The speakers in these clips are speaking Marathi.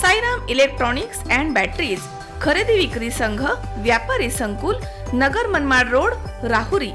Sairam electronics and batteries खरेदी विक्री संघ व्यापारी संकुल नगर मनमाड रोड राहुरी.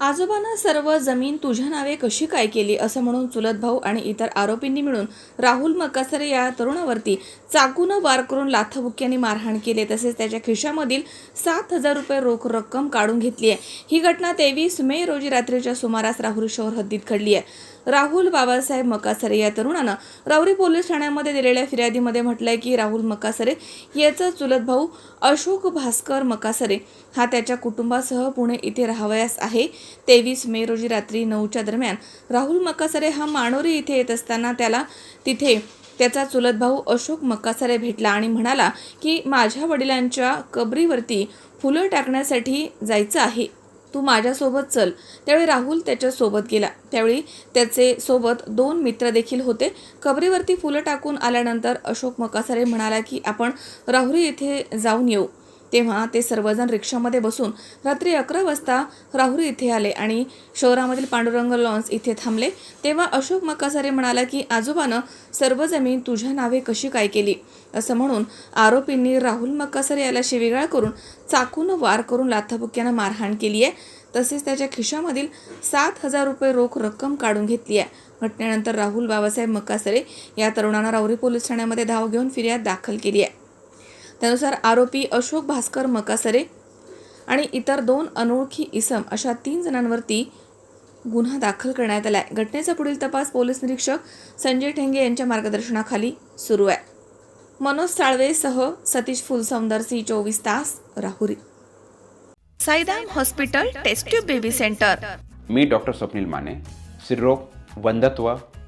आजोबानं सर्व जमीन तुझ्या नावे कशी काय केली असं म्हणून चुलत भाऊ आणि इतर आरोपींनी मिळून राहुल मकासरे या तरुणावरती चाकूनं वार करून लाथाबुक्याने मारहाण केले. तसेच त्याच्या खिशामधील सात हजार रुपये रोख रक्कम काढून घेतली आहे. ही घटना तेवीस मे रोजी रात्रीच्या सुमारास राहुल शहर हद्दीत घडली आहे. राहुल बाबासाहेब मकासरे या तरुणानं राऊरी पोलीस ठाण्यामध्ये दिलेल्या फिर्यादीमध्ये म्हटलंय की राहुल मकासरे याचा चुलत भाऊ अशोक भास्कर मकासरे हा त्याच्या कुटुंबासह पुणे इथे राहावयास आहे. तेवीस मे रोजी रात्री नऊच्या दरम्यान राहुल मकासरे हा माणोरी इथे येत असताना त्याला तिथे त्याचा चुलत भाऊ अशोक मक्कासरे भेटला आणि म्हणाला की माझ्या वडिलांच्या कबरीवरती फुलं टाकण्यासाठी जायचं आहे. तू माझ्यासोबत चल. त्यावेळी राहुल त्याच्यासोबत गेला. त्यावेळी त्याचे सोबत दोन मित्र देखील होते. कबरीवरती फुलं टाकून आल्यानंतर अशोक मकासारे म्हणाला की आपण राहुरी येथे जाऊन येऊ. तेव्हा ते सर्वजण रिक्षामध्ये बसून रात्री अकरा वाजता राहुरी इथे आले आणि शहरामधील पांडुरंग लॉन्स इथे थांबले. तेव्हा अशोक मकासारे म्हणाला की आजोबानं सर्व जमीन तुझ्या नावे कशी काय केली? असं म्हणून आरोपींनी राहुल मक्कासरे याला शिवीगाळ करून चाकून वार करून लाथाबुक्यानं मारहाण केली आहे तसेच त्याच्या खिशामधील सात हजार रुपये रोख रक्कम काढून घेतली आहे घटनेनंतर राहुल बाबासाहेब मक्कासरे या तरुणानं राहुरी पोलीस ठाण्यामध्ये धाव घेऊन फिर्याद दाखल केली आहे त्यानुसार आरोपी अशोक भास्कर मकासरे आणि इतर दोन अनोळखी इसम अशा तीन जणांवरती गुन्हा दाखल करण्यात आलाय. घटनेचा पुढील तपास पोलीस निरीक्षक संजय ठेंगे यांच्या मार्गदर्शनाखाली सुरू आहे. मनोज साळवेसह सतीश फुलसौंदर सी चोवीस तास Rahuri. Saidham hospital test tube baby centre. मी डॉक्टर स्वप्नील माने स्त्रीरोग वंधत्व